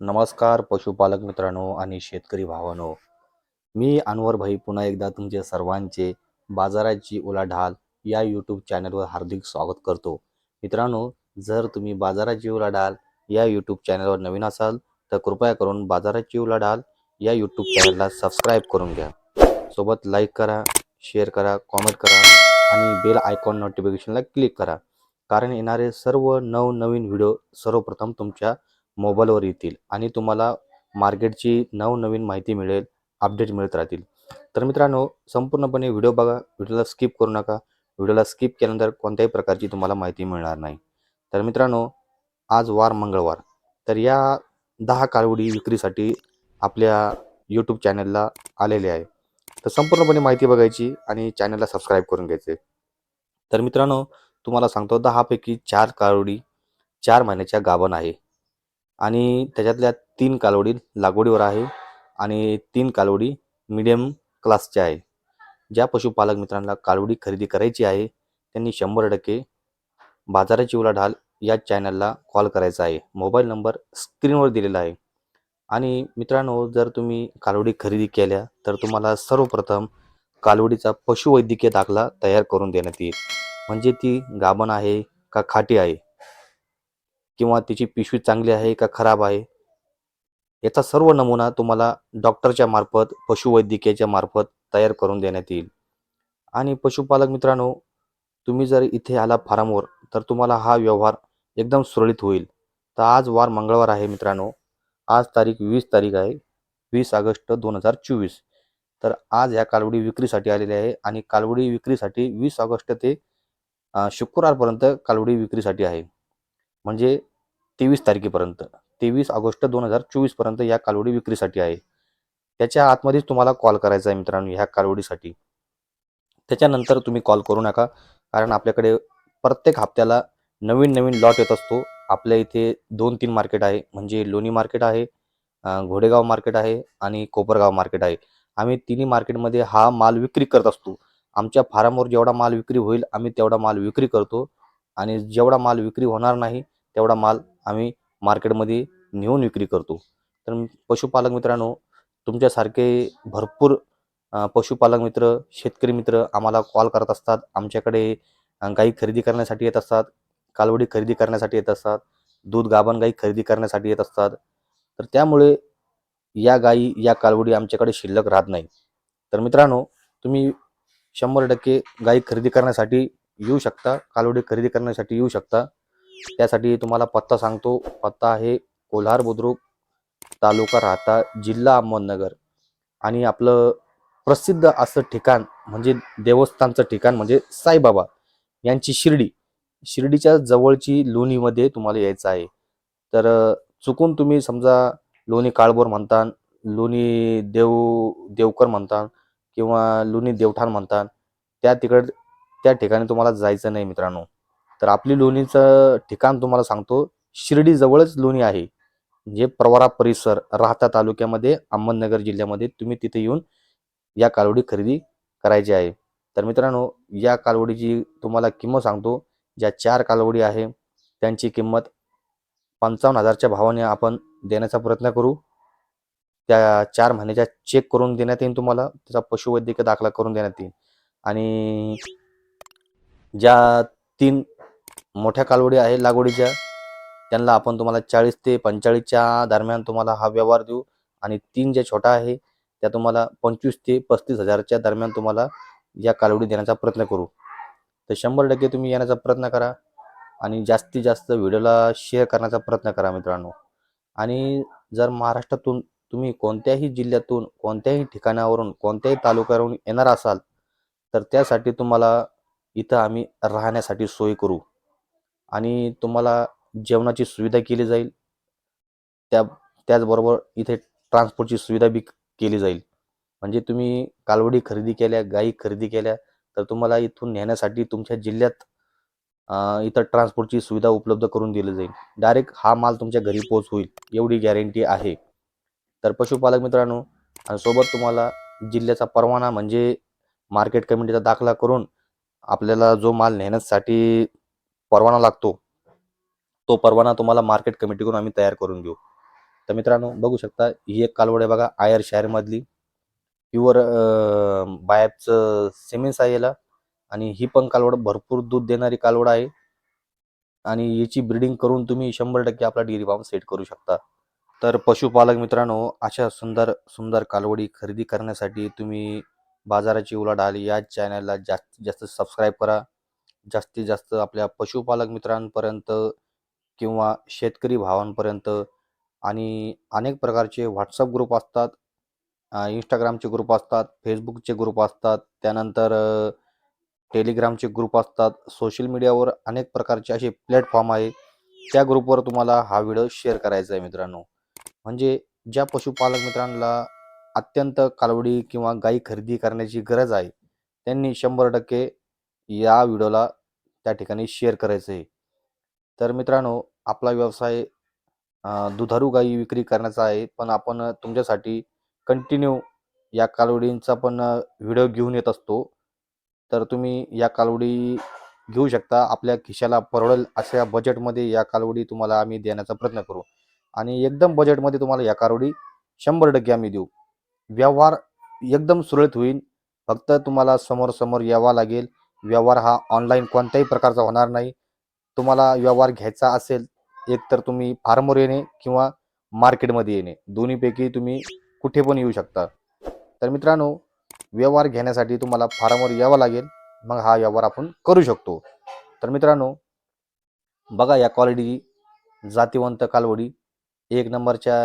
नमस्कार पशुपालक मित्रांनो आणि शेतकरी भावानो. मी अनवर भाई पुन्हा एकदा तुमचे सर्वांचे बाजाराची उलाढाल या यूट्यूब चॅनलवर हार्दिक स्वागत करतो. मित्रांनो जर तुम्ही बाजाराची उलाढाल या यूट्यूब चॅनलवर नवीन असाल तर कृपया करून बाजाराची उलाढाल या यूट्यूब चॅनलला सबस्क्राईब करून घ्या. सोबत लाईक करा शेअर करा कॉमेंट करा आणि बेल आयकॉन नोटिफिकेशनला क्लिक करा. कारण येणारे सर्व नवनवीन व्हिडिओ सर्वप्रथम तुमच्या मोबाईलवर येतील आणि तुम्हाला मार्केटची नवनवीन माहिती मिळेल अपडेट मिळत राहतील. तर मित्रांनो संपूर्णपणे व्हिडिओ बघा व्हिडिओला स्किप करू नका. व्हिडिओला स्किप केल्यानंतर कोणत्याही प्रकारची तुम्हाला माहिती मिळणार नाही. तर मित्रांनो आज वार मंगळवार. तर या दहा काळवडी विक्रीसाठी आपल्या यूट्यूब चॅनलला आलेले आहे. तर संपूर्णपणे माहिती बघायची आणि चॅनलला सबस्क्राईब करून घ्यायचे. तर मित्रांनो तुम्हाला सांगतो दहापैकी चार काळवडी चार महिन्याच्या गाभण आहे. आणि त्याच्यातल्या तीन कालवडी लागवडीवर आहे आणि तीन कालवडी मिडियम क्लासच्या आहे. ज्या पशुपालक मित्रांना कालवडी खरेदी करायची आहे त्यांनी शंभर टक्के बाजाराची उलाढाल या चॅनलला कॉल करायचा आहे. मोबाईल नंबर स्क्रीनवर दिलेला आहे. आणि मित्रांनो जर तुम्ही कालवडी खरेदी केल्या तर तुम्हाला सर्वप्रथम कालवडीचा पशुवैद्यकीय दाखला तयार करून देण्यात येईल. म्हणजे ती गाभण आहे का खाटी आहे? किंवा तिची पिशवी चांगली आहे का खराब आहे? याचा सर्व नमुना तुम्हाला डॉक्टरच्या मार्फत पशुवैद्यकीयच्या मार्फत तयार करून देण्यात येईल. आणि पशुपालक मित्रांनो तुम्ही जर इथे आला फार्मवर तर तुम्हाला हा व्यवहार एकदम सुरळीत होईल. तर आज वार मंगळवार आहे मित्रांनो. आज तारीख वीस तारीख आहे वीस ऑगस्ट दोन हजार चोवीस. तर आज या कालवडी विक्रीसाठी आलेली आहे आणि कालवडी विक्रीसाठी वीस ऑगस्ट ते शुक्रवारपर्यंत कालवडी विक्रीसाठी आहे. म्हणजे तेवीस तारखेपर्यंत. तेवीस ऑगस्ट दोन हजार चोवीसपर्यंत या कालवडी विक्रीसाठी आहे. त्याच्या आतमध्येच तुम्हाला कॉल करायचा आहे मित्रांनो ह्या कालवडीसाठी. त्याच्यानंतर तुम्ही कॉल करू नका कारण आपल्याकडे प्रत्येक हप्त्याला नवीन नवीन लॉट येत असतो. आपल्या इथे दोन तीन मार्केट आहे म्हणजे लोणी मार्केट आहे घोडेगाव मार्केट आहे आणि कोपरगाव मार्केट आहे. आम्ही तिन्ही मार्केटमध्ये हा माल विक्री करत असतो. आमच्या फार्मवर जेवढा माल विक्री होईल आम्ही तेवढा माल विक्री करतो. आणि जेवढा माल विक्री होणार नाही तेवढा माल आम्ही मार्केटमध्ये नेऊन विक्री करतो. तर पशुपालक मित्रांनो तुमच्यासारखे भरपूर पशुपालक मित्र शेतकरी मित्र आम्हाला कॉल करत असतात. आमच्याकडे गाई खरेदी करण्यासाठी येत असतात. कालवडी खरेदी करण्यासाठी येत असतात. दूध गाभण गाई खरेदी करण्यासाठी येत असतात. तर त्यामुळे या गाई या कालवडी आमच्याकडे शिल्लक राहत नाही. तर मित्रांनो तुम्ही शंभर टक्के गाई खरेदी करण्यासाठी येऊ शकता. कालोडी खरेदी करण्यासाठी येऊ शकता. त्यासाठी तुम्हाला पत्ता सांगतो. पत्ता आहे कोल्हार बुद्रुक तालुका राहता जिल्हा अहमदनगर. आणि आपलं प्रसिद्ध असं ठिकाण म्हणजे देवस्थानचं ठिकाण म्हणजे साईबाबा यांची शिर्डी. शिर्डीच्या जवळची लोणीमध्ये तुम्हाला यायचं आहे. तर चुकून तुम्ही समजा लोणी काळभोर म्हणता लोणी देव देवकर म्हणता किंवा लोणी देवठाण म्हणता त्या तिकड त्या ठिकाणी तुम्हाला जायचं नाही मित्रांनो. तर आपली लोणीचं ठिकाण तुम्हाला सांगतो शिर्डी जवळच लोणी आहे. जे प्रवारा परिसर राहता तालुक्यामध्ये अहमदनगर जिल्ह्यामध्ये तुम्ही तिथे येऊन या कालवडी खरेदी करायची आहे. तर मित्रांनो या कालवडीची तुम्हाला किंमत सांगतो ज्या चार कालवडी आहे त्यांची किंमत पंचावन्न हजारच्या भावाने आपण देण्याचा प्रयत्न करू. त्या चार महिन्याच्या चेक करून देण्यात येईल तुम्हाला त्याचा पशुवैद्यकीय दाखला करून देण्यात येईल. आणि ज्या तीन मोठ्या कालवडी आहे लागवडीच्या त्यांना आपण तुम्हाला चाळीस ते पंचेचाळीसच्या दरम्यान तुम्हाला हा व्यवहार देऊ. आणि तीन ज्या छोटा आहे त्या तुम्हाला पंचवीस ते पस्तीस हजारच्या दरम्यान तुम्हाला या कालवडी देण्याचा प्रयत्न करू. तर शंभर टक्के तुम्ही येण्याचा प्रयत्न करा आणि जास्तीत जास्त व्हिडिओला शेअर करण्याचा प्रयत्न करा मित्रांनो. आणि जर महाराष्ट्रातून तुम्ही कोणत्याही जिल्ह्यातून कोणत्याही ठिकाणावरून कोणत्याही तालुक्यावरून येणार असाल तर त्यासाठी तुम्हाला इथं आम्ही राहण्यासाठी सोय करू. आणि तुम्हाला जेवणाची सुविधा केली जाईल. त्या त्याचबरोबर इथे ट्रान्सपोर्टची सुविधा बी केली जाईल. म्हणजे तुम्ही कालवडी खरेदी केल्या गाई खरेदी केल्या तर तुम्हाला इथून नेण्यासाठी तुमच्या जिल्ह्यात इथं ट्रान्सपोर्टची सुविधा उपलब्ध करून दिली जाईल. डायरेक्ट हा माल तुमच्या घरी पोच होईल एवढी गॅरंटी आहे. तर पशुपालक मित्रांनो आणि सोबत तुम्हाला जिल्ह्याचा परवाना म्हणजे मार्केट कमिटीचा दाखला करून आपल्याला जो माल नेण्यासाठी परवाना लागतो तो परवाना तुम्हाला मार्केट कमिटीकडून आम्ही तयार करून देऊ तर मित्रांनो बघू शकता ही एक कालवड आहे बघा आयर शहरमधली. प्युअर बायाचं सेमेन्स आहे याला. आणि ही पण कालवड भरपूर दूध देणारी कालवड आहे. आणि याची ब्रीडिंग करून तुम्ही शंभर टक्के आपला डेअरी फार्म सेट करू शकता. तर पशुपालक मित्रांनो अशा सुंदर सुंदर कालवडी खरेदी करण्यासाठी तुम्ही बाजाराची उलाढाल या चॅनलला जास्तीत जास्त सबस्क्राईब करा. जास्तीत जास्त आपल्या पशुपालक मित्रांपर्यंत किंवा शेतकरी भावांपर्यंत आणि अनेक प्रकारचे व्हॉट्सअप ग्रुप असतात इंस्टाग्रामचे ग्रुप असतात फेसबुकचे ग्रुप असतात त्यानंतर टेलिग्रामचे ग्रुप असतात. सोशल मीडियावर अनेक प्रकारचे असे प्लॅटफॉर्म आहे. त्या ग्रुपवर तुम्हाला हा व्हिडिओ शेअर करायचा आहे मित्रांनो. म्हणजे ज्या पशुपालक मित्रांना अत्यंत कालवडी किंवा गाई खरेदी करण्याची गरज आहे त्यांनी शंभर टक्के या व्हिडिओला त्या ठिकाणी शेअर करायचं आहे. तर मित्रांनो आपला व्यवसाय दुधारू गाई विक्री करण्याचा आहे पण आपण तुमच्यासाठी कंटिन्यू या कालवडींचा पण व्हिडिओ घेऊन येत असतो. तर तुम्ही या कालवडी घेऊ शकता. आपल्या खिशाला परवडेल अशा बजेटमध्ये या कालवडी तुम्हाला आम्ही देण्याचा प्रयत्न करू. आणि एकदम बजेटमध्ये तुम्हाला या कालवडी शंभर टक्के आम्ही देऊ. व्यवहार एकदम सुरळीत होईल. फक्त तुम्हाला समोर समोर यावा लागेल. व्यवहार हा ऑनलाईन कोणत्याही प्रकारचा होणार नाही. तुम्हाला व्यवहार घ्यायचा असेल एकतर तुम्ही फार्मवर येणे किंवा मार्केटमध्ये येणे. दोन्हीपैकी तुम्ही कुठे पण येऊ शकता. तर मित्रांनो व्यवहार घेण्यासाठी तुम्हाला फार्मवर यावं लागेल. मग हा व्यवहार आपण करू शकतो. तर मित्रांनो बघा या क्वालिटी जातीवंत कालवडी. एक नंबरच्या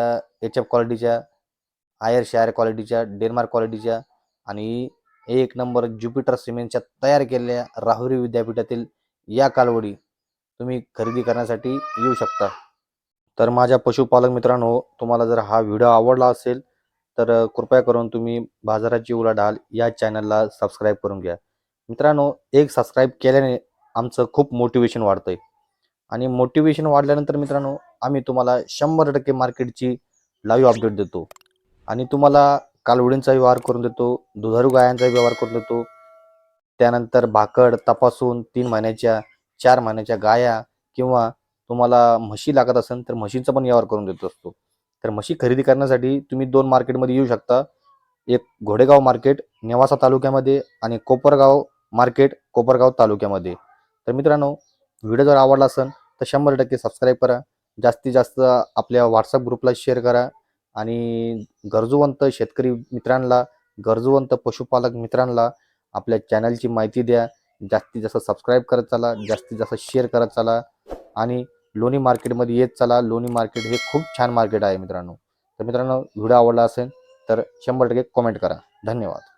एच एफ क्वालिटीच्या आयर शायर क्वालिटीच्या डेन्मार्क क्वालिटीच्या आणि एक नंबर ज्युपिटर सिमेंटच्या तयार केलेल्या राहुरी विद्यापीठातील या कालवडी तुम्ही खरेदी करण्यासाठी येऊ शकता. तर माझ्या पशुपालक मित्रांनो तुम्हाला जर हा व्हिडिओ आवडला असेल तर कृपया करून तुम्ही बाजाराची उलाढाल या चॅनलला सबस्क्राईब करून घ्या. मित्रांनो एक सबस्क्राईब केल्याने आमचं खूप मोटिवेशन वाढतंय. आणि मोटिवेशन वाढल्यानंतर मित्रांनो आम्ही तुम्हाला शंभर टक्के मार्केटची लाईव्ह अपडेट देतो. आणि तुम्हाला कालवडींचा व्यवहार करून देतो दुधारू गायांचा व्यवहार करून देतो. त्यानंतर भाकड तपासून तीन महिन्याच्या चार महिन्याच्या गाया किंवा तुम्हाला म्हशी लागत असेल तर म्हशीचा पण व्यवहार करून देत असतो. तर म्हशी खरेदी करण्यासाठी तुम्ही दोन मार्केटमध्ये येऊ शकता. एक घोडेगाव मार्केट नेवासा तालुक्यामध्ये आणि कोपरगाव मार्केट कोपरगाव तालुक्यामध्ये. तर मित्रांनो व्हिडिओ जर आवडला असेल तर शंभर टक्के सबस्क्राईब करा. जास्तीत जास्त आपल्या व्हॉट्सअप ग्रुपला शेअर करा. आणि गरजूवंत शेतकरी मित्रांना गरजूवंत पशुपालक मित्रांना आपल्या चॅनलची माहिती द्या. जास्तीत जास्त सबस्क्राईब करत चला जास्तीत जास्त शेअर करत चला आणि लोणी मार्केटमध्ये येत चला. लोणी मार्केट हे खूप छान मार्केट आहे मित्रांनो. तर मित्रांनो व्हिडिओ आवडला असेल तर शंभर टक्के कॉमेंट करा. धन्यवाद.